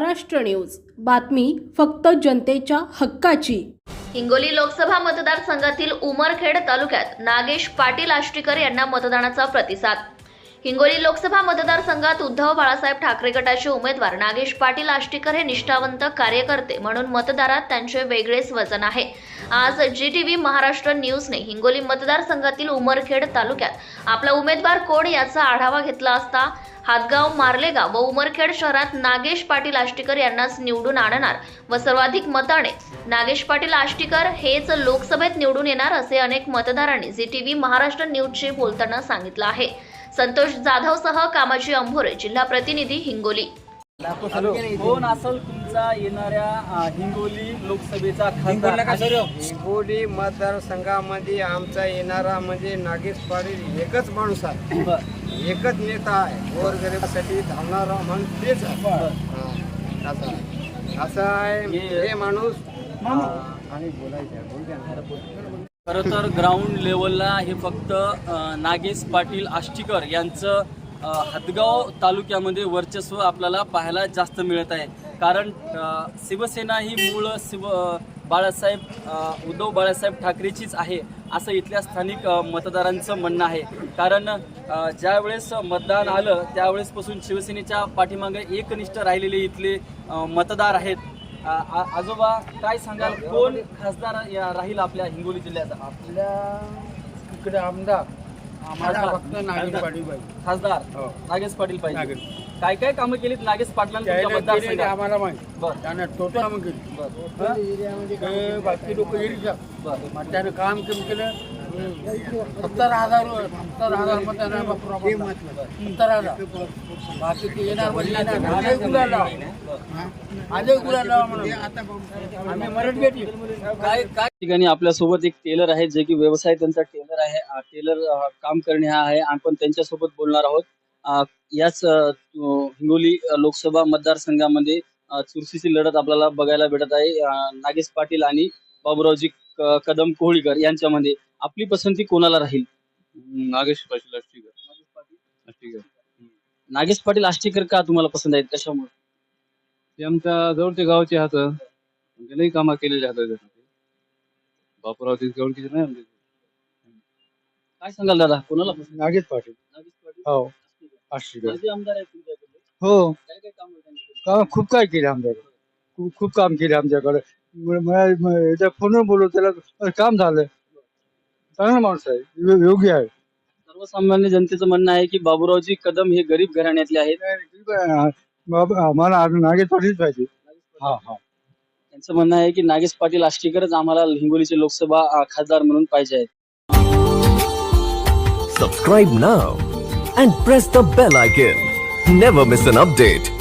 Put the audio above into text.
Maharashtra news. बातमी फक्त जनतेच्या हक्काची. हिंगोली लोकसभा मतदारसंघातील उमरखेड तालुक्यात नागेश पाटील आष्टीकर यांना मतदानाचा प्रतिसाद हिंगोली लोकसभा मतदारसंघात उद्धव बाळासाहेब ठाकरे गटाचे उमेदवार नागेश पाटील आष्टीकर हे निष्ठावंत कार्यकर्ते म्हणून मतदारात त्यांचे वेगळेच वजन आहे. आज जी टीव्ही महाराष्ट्र न्यूजने हिंगोली मतदारसंघातील उमरखेड तालुक्यात आपला उमेदवार कोण याचा आढावा घेतला असता हातगाव मार्लेगाव व उमरखेड शहरात नागेश पाटील आष्टीकर यांनाच निवडून आणणार व सर्वाधिक मताने नागेश पाटील आष्टीकर हेच लोकसभेत निवडून येणार असे अनेक मतदारांनी झी टीव्ही महाराष्ट्र न्यूजशी बोलताना सांगितलं आहे. संतोष जाधवसह कामाची अंभोरे जिल्हा प्रतिनिधी हिंगोली. कोण असेल तुमचा येणाऱ्या हिंगोली लोकसभेचा खासदार? हिंगोली मतदारसंघामध्ये आमचा येणारा म्हणजे नागेश पाटील एकच माणूस आहे. एकच नेता आहे. गोरगरिबासाठी धावणारा माणूस तेच आहे. असं आहे. असं आहे हे- माणूस. हा, आणि बोलायचं. खरं तर ग्राउंड लेवलला हे फक्त नागेश पाटील आष्टीकर यांचं हदगाव तालुक्यामध्ये वर्चस्व आपल्याला पाहायला जास्त मिळत आहे. कारण शिवसेना ही मूळ शिव बाळासाहेब उद्धव बाळासाहेब ठाकरेचीच आहे असं इथल्या स्थानिक मतदारांचं म्हणणं आहे. कारण ज्यावेळेस मतदान आलं त्यावेळेसपासून शिवसेनेच्या पाठीमागे एकनिष्ठ राहिलेले इथले मतदार आहेत. आजोबा काय सांगाल? कोण खासदार या- राहील आपल्या हिंगोली जिल्ह्याचा? आपल्या इकडे आमदार आम्हाला खासदार. फक्त नागेश पाटील पाहिजे. खासदार. हो. नागेश पाटील पाहिजे. नागेश. काय काय कामं केलीत नागेश पाटलांनी तुमच्या मतदारसंघात? आम्हाला माहिती. बरं. त्याने टोटल कामं केली. बरं. ते बाकी लोक येईल काम केलं केलं. सत्तर हजार सत्तर हजार मतदान सत्तर हजार बाकी ते येणार म्हणजे येणार. आजही गुलाल लावा. आजही गुलाल लावा म्हणून. आम्ही मराठी भेटी काय काय ठिकाणी आपल्यासोबत एक टेलर आहे जे की व्यवसाय त्यांचा टेलर आहे. टेलर काम करणे हा आहे. आपण त्यांच्यासोबत बोलणार आहोत. याच हिंगोली लोकसभा मतदारसंघामध्ये चुरशीची लढत आपल्याला बघायला भेटत आहे. नागेश पाटील आणि बाबुरावजी कदम कोहळीकर यांच्यामध्ये. आपली पसंती कोणाला राहील? नागेश पाटील आष्टीकर आष्टीकर नागेश पाटील आष्टीकर का तुम्हाला पसंत आहेत? कशामुळे? ते आमच्या जवळच्या गावचे हात. म्हणजे लई कामं केलेले हात बापूराव ते जवळचे नाही आमचे. काय सांगाल दादा? कोणाला पसंत? नागेश पाटील. नागेश पाटील. हो. आष्टीकर. आष्टीकर माजी आमदार आहेत तुमच्याकडे? हो. काय काय काम खूप काय केले आमच्याकडे? खूप खूप काम केले आमच्याकडे. म- म- म- याच्या फोनवर बोलू त्याला काम झालं. चांगला माणूस आहे यो- योग्य आहे. सर्वसामान्य जनतेचं म्हणणं आहे की बाबुरावजी कदम हे गरीब घराण्यातले आहेत. बाबा, आम्हाला नागेश पाटील पाहिजे. हा हा. त्यांचं म्हणणं आहे की नागेश पाटील आष्टीकरच आम्हाला हिंगोलीचे लोकसभा अं, खासदार म्हणून पाहिजे आहेत. Subscribe now and press the bell icon. Never miss an update.